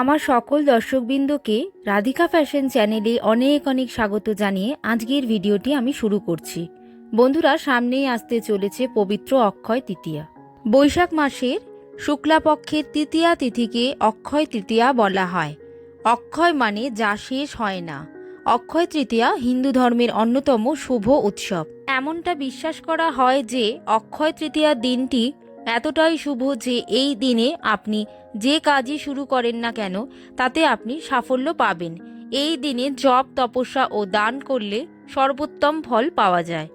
আমার সকল দর্শকবৃন্দকে রাধিকা ফ্যাশন চ্যানেলে অনেক অনেক স্বাগত জানিয়ে আজকের ভিডিওটি আমি শুরু করছি। বন্ধুরা, সামনেই আসতে চলেছে পবিত্র অক্ষয় তৃতীয়া। বৈশাখ মাসের শুক্লাপক্ষের তৃতীয়া তিথিকে অক্ষয় তৃতীয়া বলা হয়। অক্ষয় মানে যা শেষ হয় না। অক্ষয় তৃতীয়া হিন্দু ধর্মের অন্যতম শুভ উৎসব। এমনটা বিশ্বাস করা হয় যে অক্ষয় তৃতীয়ার দিনটি এতটাই শুভ যে এই দিনে আপনি যে কাজই শুরু করেন না কেন, তাতে আপনি সাফল্য পাবেন। এই দিনে জপ, তপস্যা ও দান করলে সর্বোত্তম ফল পাওয়া যায়।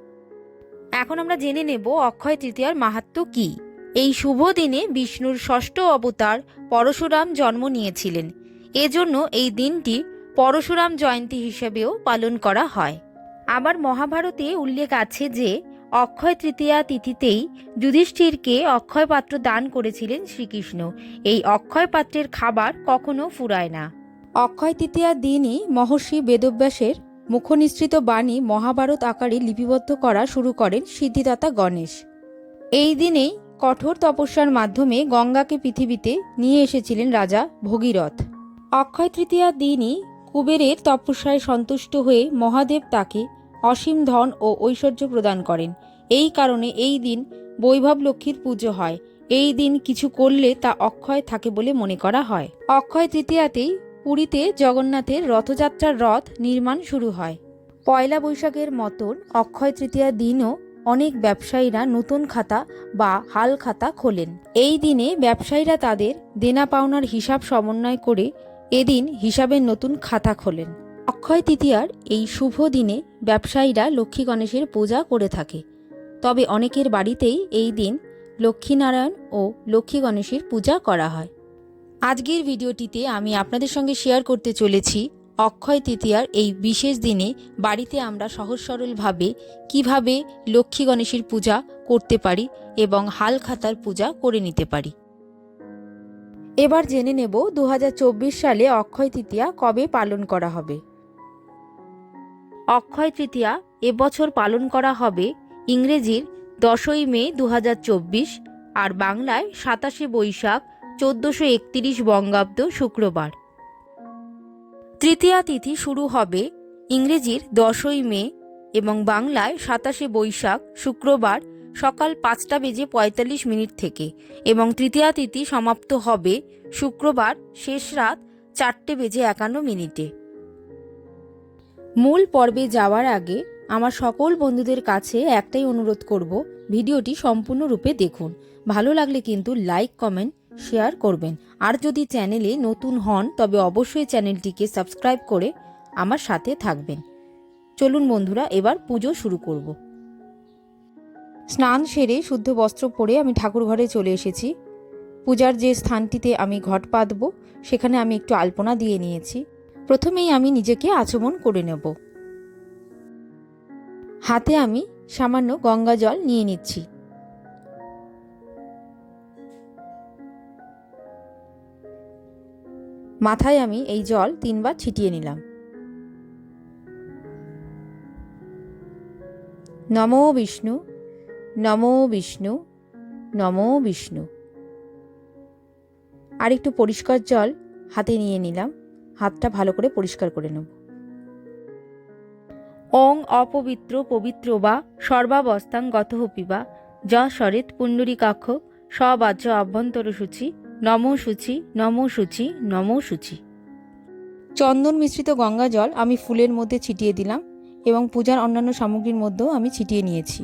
এখন আমরা জেনে নেব অক্ষয় তৃতীয়ার মাহাত্ম্য কী। এই শুভ দিনে বিষ্ণুর ষষ্ঠ অবতার পরশুরাম জন্ম নিয়েছিলেন। এজন্য এই দিনটি পরশুরাম জয়ন্তী হিসেবেও পালন করা হয়। আবার মহাভারতে উল্লেখ আছে যে অক্ষয় তৃতীয়া তিথিতেই যুধিষ্ঠিরকে অক্ষয় পাত্র দান করেছিলেন শ্রীকৃষ্ণ। এই অক্ষয় পাত্রের খাবার কখনো ফুরায় না। অক্ষয় তৃতীয়ার দিনই মহর্ষি বেদব্যাসের মুখনিসৃত বাণী মহাভারত আকারে লিপিবদ্ধ করা শুরু করেন সিদ্ধিদাতা গণেশ। এই দিনেই কঠোর তপস্যার মাধ্যমে গঙ্গাকে পৃথিবীতে নিয়ে এসেছিলেন রাজা ভগীরথ। অক্ষয় তৃতীয়ার দিনই কুবেরের তপস্যায় সন্তুষ্ট হয়ে মহাদেব তাকে অসীম ধন ও ঐশ্বর্য প্রদান করেন। এই কারণে এই দিন বৈভব লক্ষ্মীর পুজো হয়। এই দিন কিছু করলে তা অক্ষয় থাকে বলে মনে করা হয়। অক্ষয় তৃতীয়াতেই পুরীতে জগন্নাথের রথযাত্রার রথ নির্মাণ শুরু হয়। পয়লা বৈশাখের মতন অক্ষয় তৃতীয়ার দিনও অনেক ব্যবসায়ীরা নতুন খাতা বা হাল খাতা খোলেন। এই দিনে ব্যবসায়ীরা তাদের দেনা পাওনার হিসাব সমন্বয় করে এদিন হিসাবের নতুন খাতা খোলেন। অক্ষয় তৃতীয়ার এই শুভ দিনে ব্যবসায়ীরা লক্ষ্মী গণেশের পূজা করে থাকে। তবে অনেকের বাড়িতেই এই দিন লক্ষ্মীনারায়ণ ও লক্ষ্মী গণেশের পূজা করা হয়। আজকের ভিডিওটিতে আমি আপনাদের সঙ্গে শেয়ার করতে চলেছি অক্ষয় তৃতীয়ার এই বিশেষ দিনে বাড়িতে আমরা সহজ সরলভাবে কীভাবে লক্ষ্মী গণেশের পূজা করতে পারি এবং হাল খাতার পূজা করে নিতে পারি। এবার জেনে নেব দু হাজার চব্বিশ সালে অক্ষয় তৃতীয়া কবে পালন করা হবে। অক্ষয় তৃতীয়া এবছর পালন করা হবে ইংরেজির দশই মে দু হাজার চব্বিশ আর বাংলায় সাতাশে বৈশাখ চোদ্দোশো একতিরিশ বঙ্গাব্দ শুক্রবার। তৃতীয়া তিথি শুরু হবে ইংরেজির দশই মে এবং বাংলায় সাতাশে বৈশাখ শুক্রবার সকাল পাঁচটা বেজে পঁয়তাল্লিশ মিনিট থেকে এবং তৃতীয়া তিথি সমাপ্ত হবে শুক্রবার শেষ রাত চারটে বেজে একান্ন মিনিটে। মূল পর্বে যাওয়ার আগে আমার সকল বন্ধুদের কাছে একটাই অনুরোধ করব, ভিডিওটি সম্পূর্ণরূপে দেখুন। ভালো লাগলে কিন্তু লাইক, কমেন্ট, শেয়ার করবেন। আর যদি চ্যানেলে নতুন হন, তবে অবশ্যই চ্যানেলটিকে সাবস্ক্রাইব করে আমার সাথে থাকবেন। চলুন বন্ধুরা, এবার পুজো শুরু করব। স্নান সেরে শুদ্ধ বস্ত্র পরে আমি ঠাকুর ঘরে চলে এসেছি। পূজার যে স্থানটিতে আমি ঘট পাতব, সেখানে আমি একটু আলপনা দিয়ে নিয়েছি। প্রথমেই আমি নিজেকে আচমন করে নেব। হাতে আমি সামান্য গঙ্গা জল নিয়ে নিচ্ছি। মাথায় আমি এই জল তিনবার ছিটিয়ে নিলাম। নমো বিষ্ণু নমো বিষ্ণু নমো বিষ্ণু। আর একটু পরিষ্কার জল হাতে নিয়ে নিলাম। হাতটা ভালো করে পরিষ্কার করে নেব। অং অপবিত্র পবিত্র বা সর্বাবস্থাং গত পিবা য সরেত পুণ্ডরীকাক্ষ সবাজ্য অভ্যন্তর সূচি নম সূচি নম সূচি নম সূচি। চন্দন মিশ্রিত গঙ্গা জল আমি ফুলের মধ্যে ছিটিয়ে দিলাম এবং পূজার অন্যান্য সামগ্রীর মধ্যেও আমি ছিটিয়ে নিয়েছি।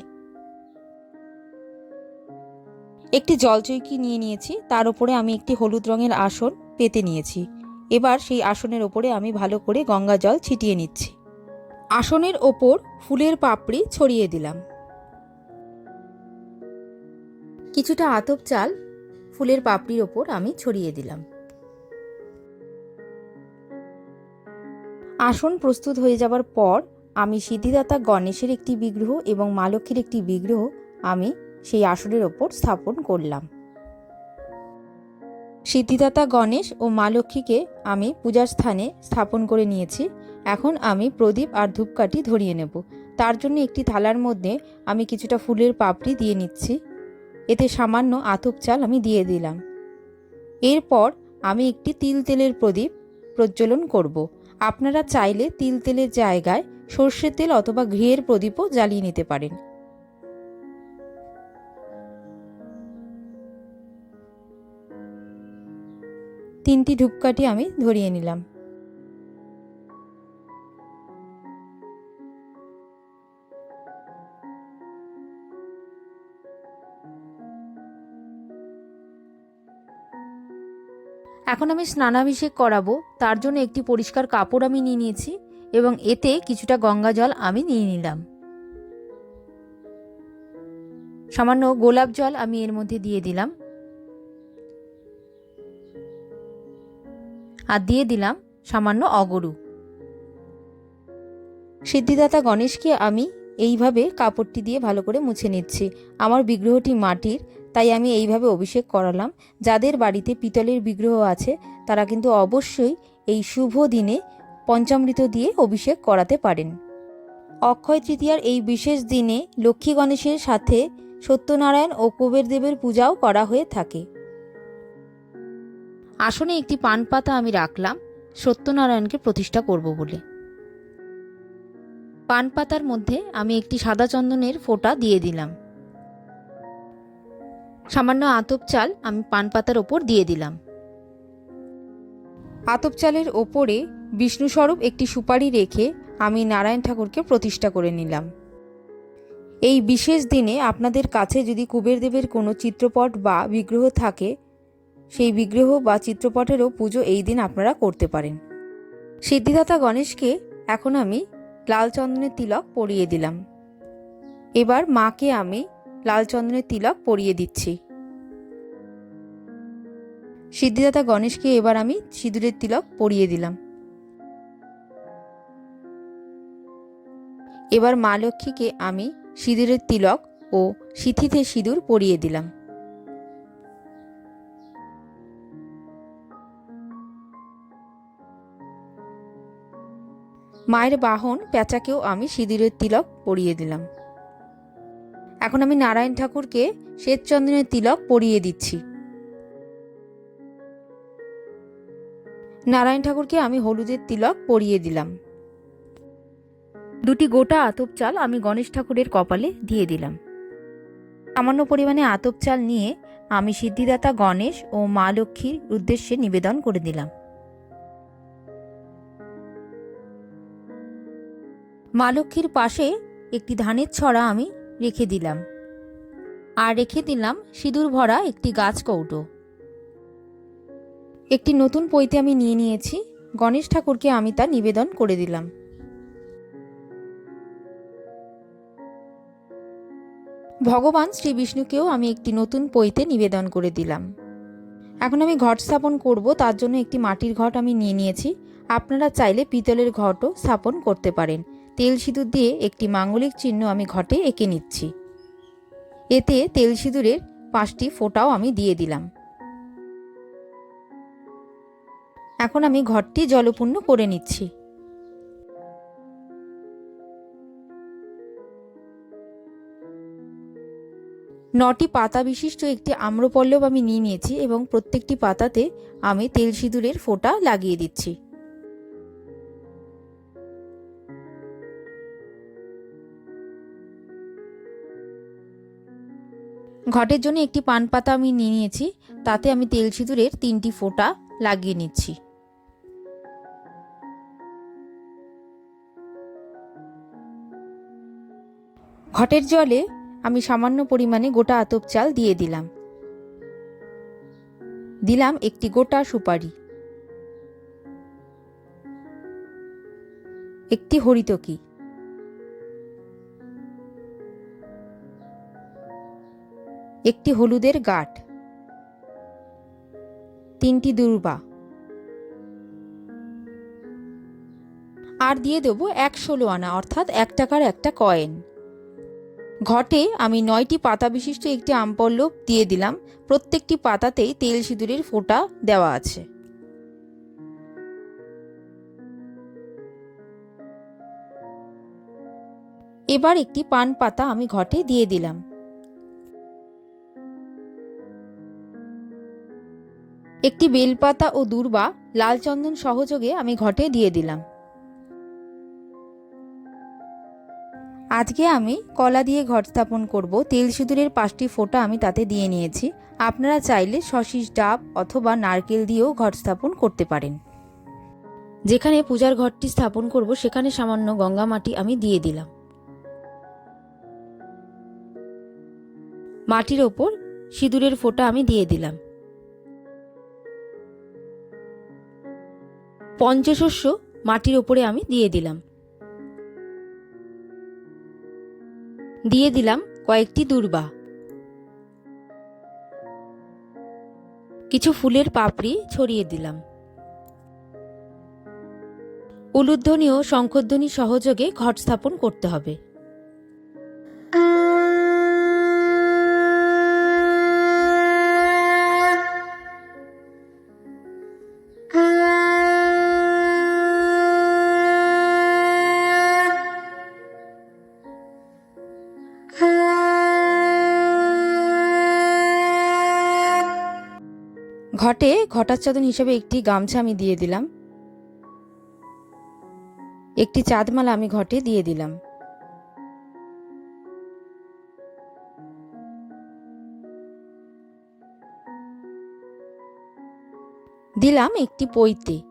একটি জলচৈকি নিয়ে নিয়েছি তার উপরে আমি একটি হলুদ রঙের আসন পেতে নিয়েছি। এবার সেই আসনের ওপরে আমি ভালো করে গঙ্গা জল ছিটিয়ে নিচ্ছি। আসনের ওপর ফুলের পাপড়ি ছড়িয়ে দিলাম। কিছুটা আতপ চাল ফুলের পাপড়ির ওপর আমি ছড়িয়ে দিলাম। আসন প্রস্তুত হয়ে যাবার পর আমি সিদ্ধিদাতা গণেশের একটি বিগ্রহ এবং মা লক্ষ্মীর একটি বিগ্রহ আমি সেই আসনের ওপর স্থাপন করলাম। সিদ্ধিদাতা গণেশ ও মা লক্ষ্মীকে আমি পূজার স্থানে স্থাপন করে নিয়েছি। এখন আমি প্রদীপ আর ধূপকাঠি ধরিয়ে নেব। তার জন্য একটি থালার মধ্যে আমি কিছুটা ফুলের পাপড়ি দিয়ে নিচ্ছি। এতে সামান্য আতপ চাল আমি দিয়ে দিলাম। এরপর আমি একটি তিল তেলের প্রদীপ প্রজ্বলন করব। আপনারা চাইলে তিল তেলের জায়গায় সর্ষের তেল অথবা ঘিয়ের প্রদীপও জ্বালিয়ে নিতে পারেন। তিনটি ধূপকাঠি আমি ধরিয়ে নিলাম। এখন আমি স্নানাভিষেক করাবো, তার জন্য একটি পরিষ্কার কাপড় আমি নিয়ে নিয়েছি এবং এতে কিছুটা গঙ্গা জল আমি নিয়ে নিলাম। সামান্য গোলাপ জল আমি এর মধ্যে দিয়ে দিলাম। আর দিয়ে দিলাম সামান্য অগরু। সিদ্ধিদাতা গণেশকে আমি এইভাবে কাপড়টি দিয়ে ভালো করে মুছে নিচ্ছি। আমার বিগ্রহটি মাটির, তাই আমি এইভাবে অভিষেক করালাম। যাদের বাড়িতে পিতলের বিগ্রহ আছে, তারা কিন্তু অবশ্যই এই শুভ দিনে পঞ্চামৃত দিয়ে অভিষেক করাতে পারেন। অক্ষয় তৃতীয়ার এই বিশেষ দিনে লক্ষ্মী গণেশের সাথে সত্যনারায়ণ ও কুবের দেবের পূজাও করা হয়ে থাকে। আসনে একটি পান পাতা আমি রাখলাম, সত্যনারায়ণকে প্রতিষ্ঠা করব বলে। পান পাতার মধ্যে আমি একটি সাদা চন্দনের ফোঁটা দিয়ে দিলাম। সামান্য আতপ চাল আমি পান পাতার ওপর দিয়ে দিলাম। আতপ চালের ওপরে বিষ্ণুস্বরূপ একটি সুপারি রেখে আমি নারায়ণ ঠাকুরকে প্রতিষ্ঠা করে নিলাম। এই বিশেষ দিনে আপনাদের কাছে যদি কুবেরদেবের কোনো চিত্রপট বা বিগ্রহ থাকে সেই বিগ্রহ বা চিত্রপটেরও পুজো এই দিন আপনারা করতে পারেন। সিদ্ধিদাতা গণেশকে এখন আমি লাল চন্দনের তিলক পরিয়ে দিলাম। এবার মাকে আমি লাল চন্দনের তিলক পরিয়ে দিচ্ছি। সিদ্ধিদাতা গণেশকে এবার আমি সিঁদুরের তিলক পরিয়ে দিলাম। এবার মা লক্ষ্মীকে আমি সিঁদুরের তিলক ও সিথিতে সিঁদুর পরিয়ে দিলাম। মায়ের বাহন পেঁচাকেও আমি সিঁদুরের তিলক পরিয়ে দিলাম। এখন আমি নারায়ণ ঠাকুরকে শ্বেতচন্দনের তিলক পরিয়ে দিচ্ছি। নারায়ণ ঠাকুরকে আমি হলুদের তিলক পরিয়ে দিলাম। দুটি গোটা আতপ চাল আমি গণেশ ঠাকুরের কপালে দিয়ে দিলাম। সামান্য পরিমাণে আতপ চাল নিয়ে আমি সিদ্ধিদাতা গণেশ ও মা লক্ষ্মীর উদ্দেশ্যে নিবেদন করে দিলাম। মা লক্ষ্মীর পাশে একটি ধানের ছড়া আমি রেখে দিলাম। আর রেখে দিলাম সিঁদুর ভরা একটি গাছ কৌটো। একটি নতুন পৈতে আমি নিয়ে নিয়েছি। গণেশ ঠাকুরকে আমি তা নিবেদন করে দিলাম। ভগবান শ্রী বিষ্ণুকেও আমি একটি নতুন পৈতে নিবেদন করে দিলাম। এখন আমি ঘট স্থাপন করব, তার জন্য একটি মাটির ঘট আমি নিয়ে নিয়েছি। আপনারা চাইলে পিতলের ঘটও স্থাপন করতে পারেন। তেল সিঁদুর দিয়ে একটি মাঙ্গলিক চিহ্ন আমি ঘটে এঁকে নিচ্ছি। এতে তেল সিঁদুরের পাঁচটি ফোঁটাও আমি দিয়ে দিলাম। এখন আমি ঘরটি জলপূর্ণ করে নিচ্ছি। নটি পাতা বিশিষ্ট একটি আম্রপল্লব আমি নিয়ে নিয়েছি এবং প্রত্যেকটি পাতাতে আমি তেল সিঁদুরের ফোঁটা লাগিয়ে দিচ্ছি। ঘটের জন্য একটি পান পাতা আমি নিয়ে নিয়েছি, তাতে আমি তেল সিঁদুরের তিনটি ফোঁটা লাগিয়ে নিচ্ছি। ঘটের জলে আমি সামান্য পরিমাণে গোটা আতপ চাল দিয়ে দিলাম। দিলাম একটি গোটা সুপারি। একটি হরিতকি। একটি হলুদের গাঁট। তিনটি দুর্বা। আর দিয়ে দেবো এক ষোলো আনা, অর্থাৎ এক টাকার একটা কয়েন। ঘটে আমি নয়টি পাতা বিশিষ্ট একটি আমপল্লব দিয়ে দিলাম। প্রত্যেকটি পাতাতেই তেল সিঁদুরের ফোঁটা দেওয়া আছে। এবার একটি পান পাতা আমি ঘটে দিয়ে দিলাম। একটি বেলপাতা ও দূর্বা লাল চন্দন সহযোগে আমি ঘটে দিয়ে দিলাম। আজকে আমি কলা দিয়ে ঘট স্থাপন করব। তেল সিঁদুরের পাঁচটি ফোঁটা আমি তাতে দিয়ে নিয়েছি। আপনারা চাইলে শশিস ডাব অথবা নারকেল দিয়েও ঘট স্থাপন করতে পারেন। যেখানে পূজার ঘরটি স্থাপন করব, সেখানে সামান্য গঙ্গা মাটি আমি দিয়ে দিলাম। মাটির ওপর সিঁদুরের ফোঁটা আমি দিয়ে দিলাম। পঞ্চশস্য মাটির ওপরে আমি দিয়ে দিলাম। দিয়ে দিলাম কয়েকটি দুর্বা। কিছু ফুলের পাপড়ি ছড়িয়ে দিলাম। উলুধ্বনি ও শঙ্খধ্বনি সহযোগে ঘট স্থাপন করতে হবে। ঘটে, ঘটাচ্ছাদন হিসেবে একটি গামছা আমি দিয়ে দিলাম। একটি চাঁদমালা আমি ঘটে দিয়ে দিলাম। দিলাম একটি পৈতে।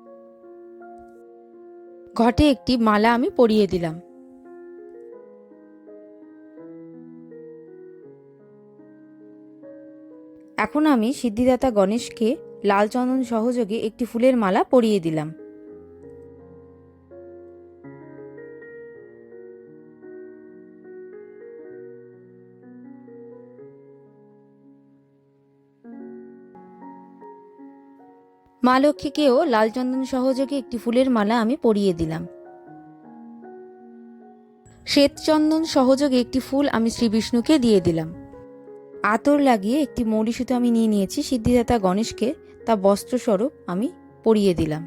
ঘটে একটি মালা আমি পরিয়ে দিলাম। এখন আমি সিদ্ধিদাতা গণেশকে লাল চন্দন সহযোগে একটি ফুলের মালা পরিয়ে দিলাম। মা লক্ষ্মীকেও লাল চন্দন সহযোগে একটি ফুলের মালা আমি পরিয়ে দিলাম। শ্বেতচন্দন সহযোগে একটি ফুল আমি শ্রী বিষ্ণুকে দিয়ে দিলাম। আতর লাগিয়ে একটি মৌলি সুতো আমি নিয়ে নিয়েছি সিদ্ধিদাতা গণেশকে। তা বস্ত্রস্বরূপ আমি পরিয়ে দিলাম।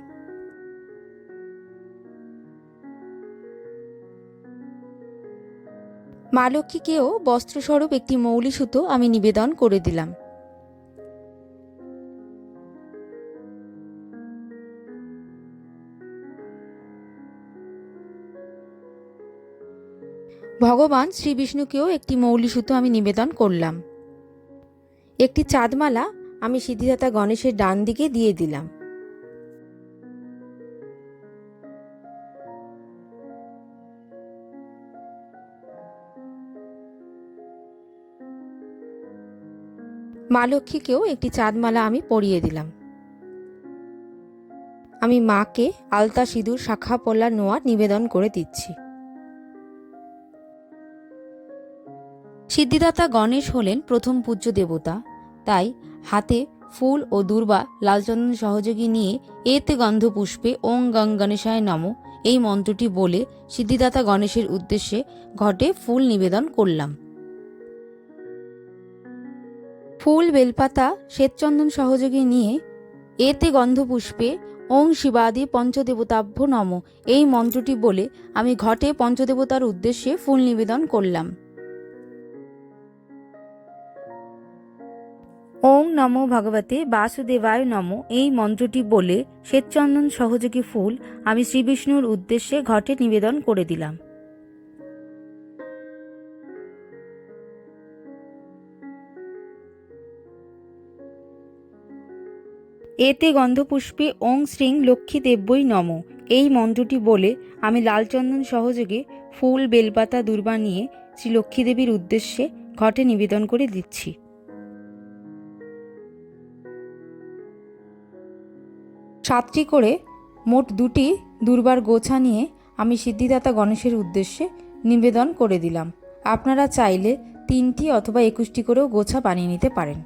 মা লক্ষ্মীকেও বস্ত্রস্বরূপ একটি মৌলি সুতো আমি নিবেদন করে দিলাম। ভগবান শ্রী বিষ্ণুকেও একটি মৌলি সুতো আমি নিবেদন করলাম। একটি চাঁদমালা আমি সিদ্ধিদাতা গণেশের ডান দিকে দিয়ে দিলাম। মা লক্ষ্মীকেও একটি চাঁদমালা আমি পরিয়ে দিলাম। আমি মাকে আলতা সিঁদুর, শাখা, পলা, নোয়া নিবেদন করে দিচ্ছি। সিদ্ধিদাতা গণেশ হলেন প্রথম পূজ্য দেবতা। তাই হাতে ফুল ও দুর্বা লালচন্দন সহযোগী নিয়ে এতে গন্ধ পুষ্পে ওং গং গণেশায় নম এই মন্ত্রটি বলে সিদ্ধিদাতা গণেশের উদ্দেশ্যে ঘটে ফুল নিবেদন করলাম। ফুল বেলপাতা, শ্বেতচন্দন সহযোগী নিয়ে এতে গন্ধ পুষ্পে ওং শিবাদি পঞ্চদেবতাভ্য নম এই মন্ত্রটি বলে আমি ঘটে পঞ্চদেবতার উদ্দেশ্যে ফুল নিবেদন করলাম। ওং নমো ভগবতে বাসুদেবায় নম। এই মন্ত্রটি বলে, শ্বেতচন্দন সহযোগী ফুল, আমি শ্রীবিষ্ণুর উদ্দেশ্যে ঘটে নিবেদন করে দিলাম। এতে গন্ধপুষ্পে ওং শ্রীং লক্ষ্মী দেব্যই নম। এই মন্ত্রটি বলে, আমি লালচন্দন সহযোগে ফুল, বেলপাতা, দুর্বা নিয়ে শ্রী লক্ষ্মীদেবীর উদ্দেশ্যে ঘটে নিবেদন করে দিচ্ছি। সাতটি করে মোট দুটি দুর্বার গোছা নিয়ে আমি সিদ্ধিদাতা গণেশের উদ্দেশ্যে নিবেদন করে দিলাম। আপনারা চাইলে তিনটি অথবা একুশটি করেও গোছা বানিয়ে নিতে পারেন।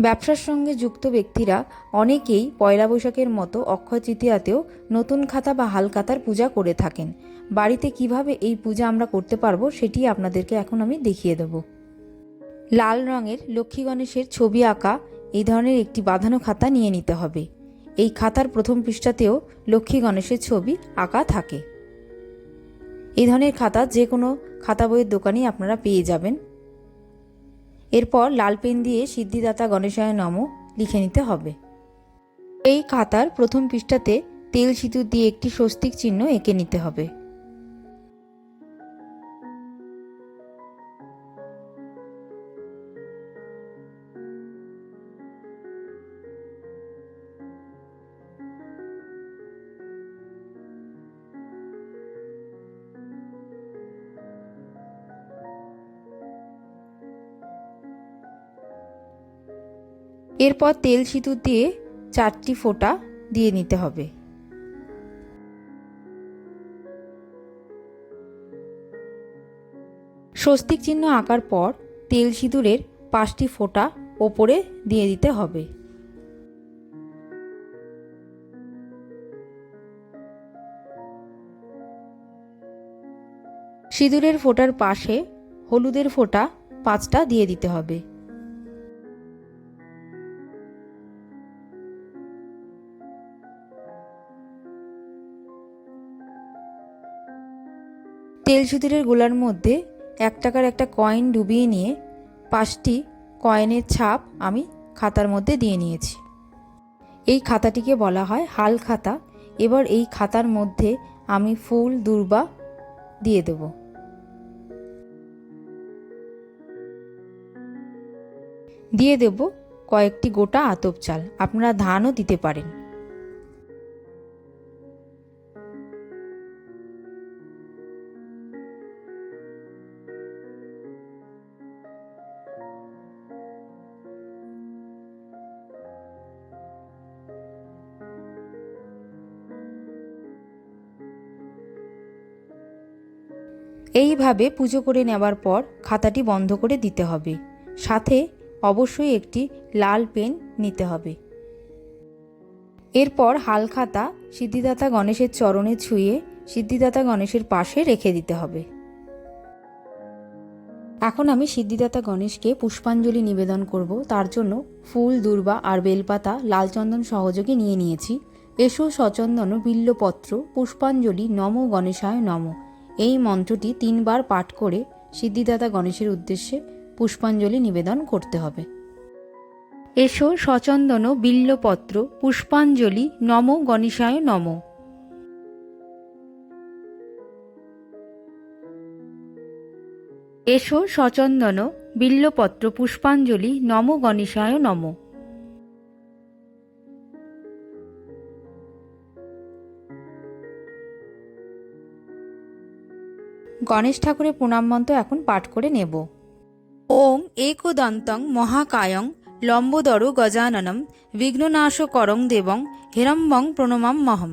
ব্যবসার সঙ্গে যুক্ত ব্যক্তিরা অনেকেই পয়লা বৈশাখের মতো অক্ষয় তৃতীয়াতেও নতুন খাতা বা হালখাতার পূজা করে থাকেন। বাড়িতে কীভাবে এই পূজা আমরা করতে পারব সেটি আপনাদেরকে এখন আমি দেখিয়ে দেব। লাল রঙের লক্ষ্মী গণেশের ছবি আঁকা এই ধরনের একটি বাঁধানো খাতা নিয়ে নিতে হবে। এই খাতার প্রথম পৃষ্ঠাতেও লক্ষ্মী গণেশের ছবি আঁকা থাকে। এই ধরনের খাতা যে কোনো খাতা বইয়ের দোকানেই আপনারা পেয়ে যাবেন। এরপর লাল পেন দিয়ে সিদ্ধিদাতা গণেশায় নম লিখে নিতে হবে। এই খাতার প্রথম পৃষ্ঠাতে তেল সিঁদুর দিয়ে একটি স্বস্তিক চিহ্ন এঁকে নিতে হবে। এরপর তেল সিঁদুর দিয়ে চারটি ফোঁটা দিয়ে নিতে হবে। স্বস্তিক চিহ্ন আঁকার পর তেল সিঁদুরের পাঁচটি ফোঁটা ওপরে দিয়ে দিতে হবে। সিঁদুরের ফোঁটার পাশে হলুদের ফোঁটা পাঁচটা দিয়ে দিতে হবে। তেল সিঁদুরের গোলার মধ্যে এক টাকার একটা কয়েন ডুবিয়ে নিয়ে পাঁচটি কয়েনের ছাপ আমি খাতার মধ্যে দিয়ে নিয়েছি। এই খাতাটিকে বলা হয় হাল খাতা। এবার এই খাতার মধ্যে আমি ফুল, দুর্বা দিয়ে দেব। দিয়ে দেব কয়েকটি গোটা আতপ চাল। আপনারা ধানও দিতে পারেন। এইভাবে পুজো করে নেবার পর খাতাটি বন্ধ করে দিতে হবে। সাথে অবশ্যই একটি লাল পেন নিতে হবে। এরপর হাল খাতা সিদ্ধিদাতা গণেশের চরণে ছুঁয়ে সিদ্ধিদাতা গণেশের পাশে রেখে দিতে হবে। এখন আমি সিদ্ধিদাতা গণেশকে পুষ্পাঞ্জলি নিবেদন করব। তার জন্য ফুল, দূর্বা আর বেলপাতা লালচন্দন সহযোগে নিয়ে নিয়েছি। এসো সচন্দন বিল্লপত্র, পুষ্পাঞ্জলি, নম গণেশায় নম। এই মন্ত্রটি তিনবার পাঠ করে সিদ্ধিদাতা গণেশের উদ্দেশ্যে পুষ্পাঞ্জলি নিবেদন করতে হবে। এসো সচন্দন বিল্লপত্র পুষ্পাঞ্জলি নম গণেশায় নম। এসো সচন্দন বিল্লপত্র পুষ্পাঞ্জলি নম গণেশায় নম। গণেশ ঠাকুরের প্রণাম মন্ত্র এখন পাঠ করে নেব। ওং একদন্তং মহাকায়ং লম্বোদর গজাননম বিঘ্ননাশকরং দেবং হেরম্বং প্রণমাম মহম।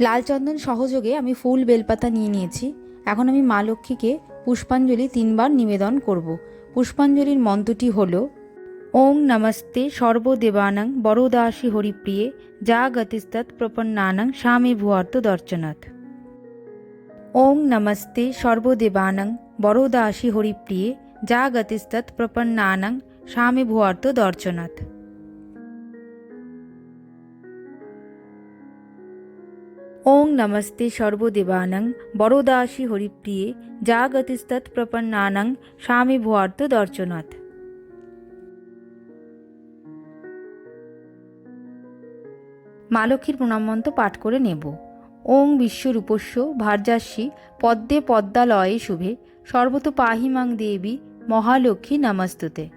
লালচন্দন সহযোগে আমি ফুল বেলপাতা নিয়ে নিয়েছি। এখন আমি মা লক্ষ্মীকে পুষ্পাঞ্জলি তিনবার নিবেদন করব। পুষ্পাঞ্জলির মন্ত্রটি হল ওং নমস্তে সর্বদেবানাং বরদাসী হরিপ্রিয়ে যা গতিস্তৎ প্রপন্নানাং স্বামী ভুয়ার্ত দর্শনাথ ওং নমস্তে সর্বদেবানং বরদাসী হরিপ্রিয়ে যা গতিস্তৎ প্রপন্নানাং স্বামী ভুয়ার্থ দর্শনাথ ওং নমস্তে সর্বদেবানং বরদাসী হরিপ্রিয়ে যা গতিস্তৎ প্রপন্নানাং স্বামী ভুয়ার্থ দর্শনাথ মা লক্ষ্মীর প্রণামমন্ত্র পাঠ করে নেব ওং বিশ্বরূপস্য ভার্যাস্যী পদ্মে পদ্মালয়ে শুভে, সর্বত পাহিমাং দেবী মহালক্ষ্মী নমস্তুতে।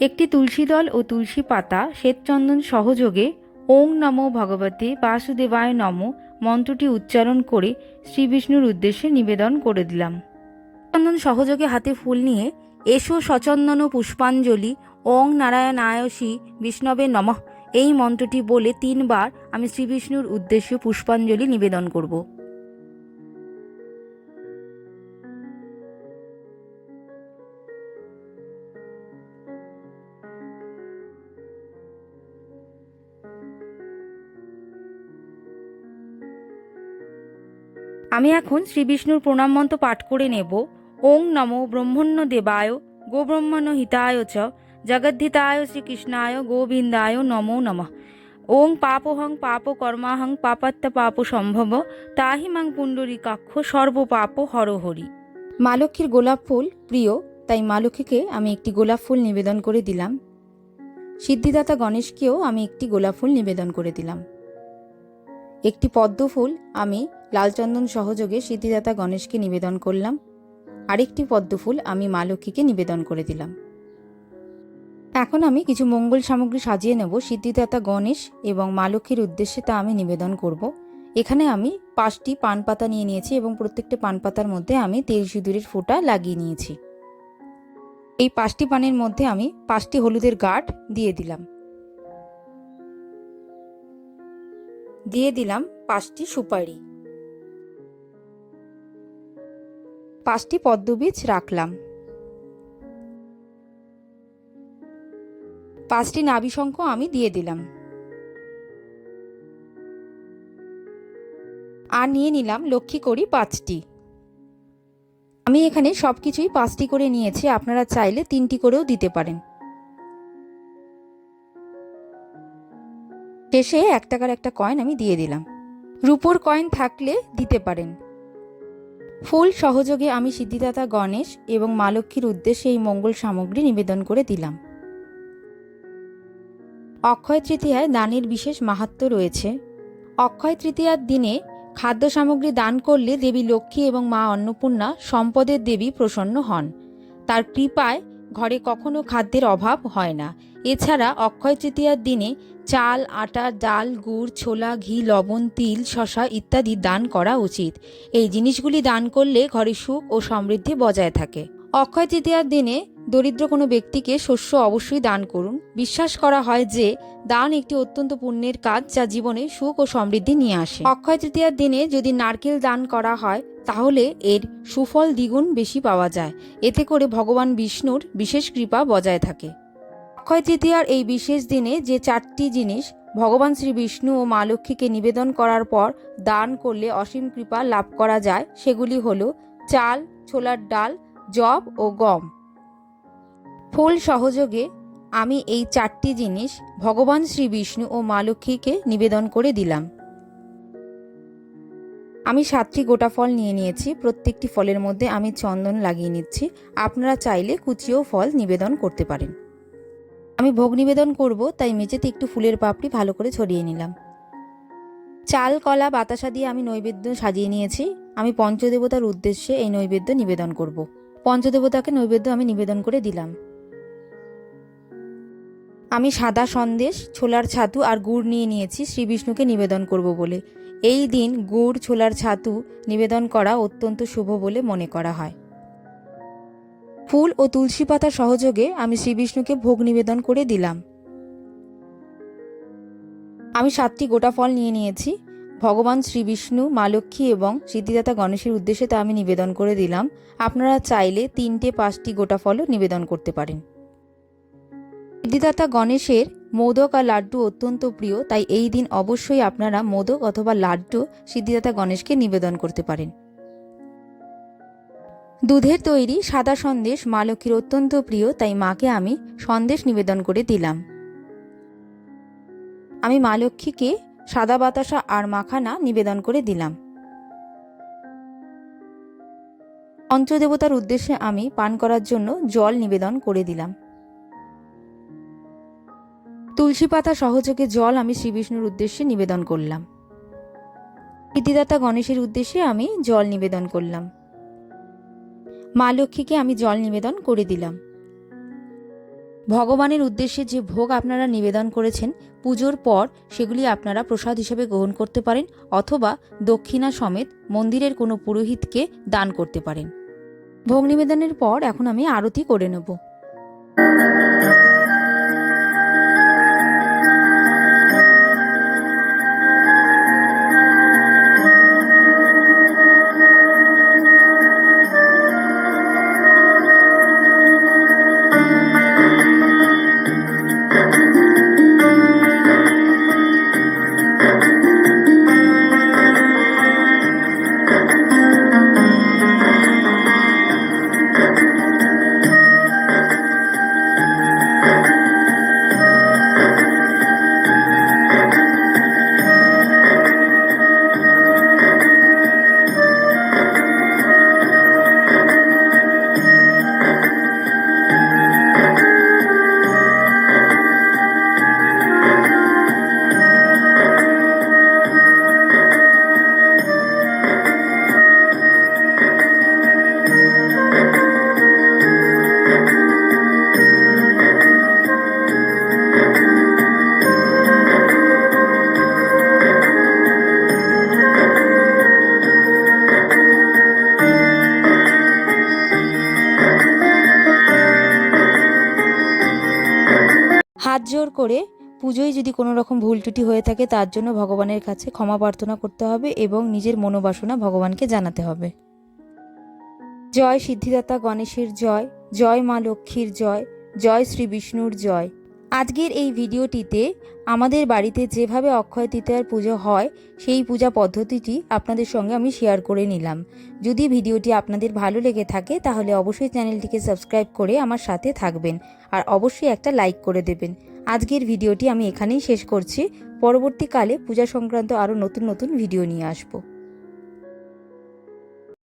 একটি তুলসী দল ও তুলসী পাতা শ্বেতচন্দন সহযোগে ওং নমো ভগবতে বাসুদেবায় নম মন্ত্রটি উচ্চারণ করে শ্রী বিষ্ণুর উদ্দেশ্যে নিবেদন করে দিলাম। চন্দন সহযোগে হাতে ফুল নিয়ে এসো সচন্দন পুষ্পাঞ্জলি, ওং নারায়ণায়সী বিষ্ণবে নমঃ। এই মন্ত্রটি বলে তিনবার আমি শ্রীবিষ্ণুর উদ্দেশ্যে পুষ্পাঞ্জলি নিবেদন করব। আমি এখন শ্রী বিষ্ণুর প্রণাম মন্ত্র পাঠ করে নেব। ওং নমো ব্রহ্মণ্য দেবায় গোব্রহ্মণ্য হিতায় চ জগদ্ধিতায় শ্রীকৃষ্ণায় গোবিন্দায় নমো নমঃ ওং পাপহং পাপ কর্মাহং পাপাত্ম পাপ সম্ভব, তাহি মাং পুণ্ডরীকাক্ষ সর্ব পাপ হরহরি মা লক্ষ্মীর গোলাপ ফুল প্রিয়, তাই মা লক্ষ্মীকে আমি একটি গোলাপ ফুল নিবেদন করে দিলাম। সিদ্ধিদাতা গণেশকেও আমি একটি গোলাপ ফুল নিবেদন করে দিলাম। একটি পদ্ম ফুল আমি লালচন্দন সহযোগে সিদ্ধিদাতা গণেশকে নিবেদন করলাম। আরেকটি পদ্ম ফুল আমি মা লক্ষ্মীকে নিবেদন করে দিলাম। এখন আমি কিছু মঙ্গল সামগ্রী সাজিয়ে নেব। সিদ্ধিদাতা গণেশ এবং মা লক্ষ্মীর উদ্দেশ্যে তা আমি নিবেদন করব। এখানে আমি পাঁচটি পান পাতা নিয়ে নিয়েছি এবং প্রত্যেকটা পান পাতার মধ্যে আমি তেল সিঁদুরের ফোঁটা লাগিয়ে নিয়েছি। এই পাঁচটি পানের মধ্যে আমি পাঁচটি হলুদের গাঁট দিয়ে দিলাম। দিয়ে দিলাম পাঁচটি সুপারি। পাঁচটি পদ্মবীজ রাখলাম। পাঁচটি নাভিশঙ্খ আমি দিয়ে দিলাম। আর নিয়ে নিলাম লক্ষ্মী করি পাঁচটি। আমি এখানে সব কিছুই পাঁচটি করে নিয়েছি, আপনারা চাইলে তিনটি করেও দিতে পারেন। শেষে এক টাকার একটা কয়েন আমি দিয়ে দিলাম। রুপোর কয়েন থাকলে দিতে পারেন। ফুল সহযোগে আমি সিদ্ধিদাতা গণেশ এবং মা লক্ষ্মীর উদ্দেশ্যে এই মঙ্গল সামগ্রী নিবেদন করে দিলাম। অক্ষয় তৃতীয়ায় দানের বিশেষ মাহাত্ম্য রয়েছে। অক্ষয় তৃতীয়ার দিনে খাদ্য সামগ্রী দান করলে দেবী লক্ষ্মী এবং মা অন্নপূর্ণা সম্পদের দেবী প্রসন্ন হন। তার কৃপায় ঘরে কখনো খাদ্যের অভাব হয় না। এছাড়া অক্ষয় তৃতীয়ার দিনে চাল, আটা, ডাল, গুড়, ছোলা, ঘি, লবণ, তিল, শশা ইত্যাদি দান করা উচিত। এই জিনিসগুলি দান করলে ঘরে সুখ ও সমৃদ্ধি বজায় থাকে। অক্ষয় তৃতীয়ার দিনে দরিদ্র কোনো ব্যক্তিকে শস্য অবশ্যই দান করুন। বিশ্বাস করা হয় যে দান একটি অত্যন্ত পুণ্যের কাজ যা জীবনে সুখ ও সমৃদ্ধি নিয়ে আসে। অক্ষয় তৃতীয়ার দিনে যদি নারকেল দান করা হয়, তাহলে এর সুফল দ্বিগুণ বেশি পাওয়া যায়। এতে করে ভগবান বিষ্ণুর বিশেষ কৃপা বজায় থাকে। অক্ষয় তৃতীয়ার এই বিশেষ দিনে যে চারটি জিনিস ভগবান শ্রী বিষ্ণু ও মা লক্ষ্মীকে নিবেদন করার পর দান করলে অসীম কৃপা লাভ করা যায়, সেগুলি হলো চাল, ছোলার ডাল জব ও গম। ফুল সহযোগে আমি এই চারটি জিনিস ভগবান শ্রী বিষ্ণু ও মা লক্ষ্মীকে নিবেদন করে দিলাম। আমি সাতটি গোটা ফল নিয়ে নিয়েছি, প্রত্যেকটি ফলের মধ্যে আমি চন্দন লাগিয়ে নিচ্ছি। আপনারা চাইলে কুচিও ফল নিবেদন করতে পারেন। আমি ভোগ নিবেদন করব, তাই মেঝেতে একটু ফুলের পাপড়ি ভালো করে ছড়িয়ে নিলাম। চাল, কলা, বাতাসা দিয়ে আমি নৈবেদ্য সাজিয়ে নিয়েছি। আমি পঞ্চদেবতার উদ্দেশ্যে এই নৈবেদ্য নিবেদন করব। পঞ্চদেবতাকে নৈবেদ্য আমি নিবেদন করে দিলাম। আমি সাদা সন্দেশ, ছোলার ছাতু আর গুড় নিয়ে নিয়েছি শ্রী বিষ্ণুকে নিবেদন করব বলে। এই দিন গুড়, ছোলার ছাতু নিবেদন করা অত্যন্ত শুভ বলে মনে করা হয়। ফুল ও তুলসী পাতা সহযোগে আমি শ্রী বিষ্ণুকে ভোগ নিবেদন করে দিলাম। আমি সাতটি গোটা ফল নিয়ে নিয়েছি। ভগবান শ্রী বিষ্ণু মা লক্ষ্মী এবং সিদ্ধিদাতা গণেশের উদ্দেশ্যে তা আমি নিবেদন করে দিলাম। আপনারা চাইলে তিনটে পাঁচটি গোটা ফলও নিবেদন করতে পারেন। সিদ্ধিদাতা গণেশের মোদক আর লাড্ডু অত্যন্ত প্রিয়, তাই এই দিন অবশ্যই আপনারা মোদক অথবা লাড্ডু সিদ্ধিদাতা গণেশকে নিবেদন করতে পারেন। দুধের তৈরি সাদা সন্দেশ মা লক্ষ্মীর অত্যন্ত প্রিয়, তাই মাকে আমি সন্দেশ নিবেদন করে দিলাম। আমি মা লক্ষ্মীকে সাদা বাতাসা আর মাখানা নিবেদন করে দিলাম। পঞ্চদেবতার উদ্দেশ্যে আমি পান করার জন্য জল নিবেদন করে দিলাম। তুলসী পাতা সহযোগে জল আমি শ্রী বিষ্ণুর উদ্দেশ্যে নিবেদন করলাম। সিদ্ধিদাতা গণেশের উদ্দেশ্যে আমি জল নিবেদন করলাম। মা লক্ষ্মীকে আমি জল নিবেদন করে দিলাম। ভগবানের উদ্দেশ্যে যে ভোগ আপনারা নিবেদন করেছেন, পুজোর পর সেগুলি আপনারা প্রসাদ হিসেবে গ্রহণ করতে পারেন অথবা দক্ষিণা সমেত মন্দিরের কোনো পুরোহিতকে দান করতে পারেন। ভোগ নিবেদনের পর এখন আমি আরতি করে নেব। জোর করে পুজোয় যদি কোনো রকম ভুল ত্রুটি হয়ে থাকে, তার জন্য ভগবানের কাছে ক্ষমা প্রার্থনা করতে হবে এবং নিজের মনোবাসনা ভগবানকে জানাতে হবে। জয় সিদ্ধিদাতা গণেশের জয় জয় মা লক্ষ্মীর জয় জয় শ্রী বিষ্ণুর জয়। আজকের এই ভিডিওটিতে আমাদের বাড়িতে যেভাবে অক্ষয় তৃতীয়ার পুজো হয়, সেই পূজা পদ্ধতিটি আপনাদের সঙ্গে আমি শেয়ার করে নিলাম। যদি ভিডিওটি আপনাদের ভালো লেগে থাকে, তাহলে অবশ্যই চ্যানেলটিকে সাবস্ক্রাইব করে আমার সাথে থাকবেন আর অবশ্যই একটা লাইক করে দেবেন। আজকের ভিডিওটি আমি এখানেই শেষ করছি। পরবর্তীকালে পূজা সংক্রান্ত আরও নতুন নতুন ভিডিও নিয়ে আসব।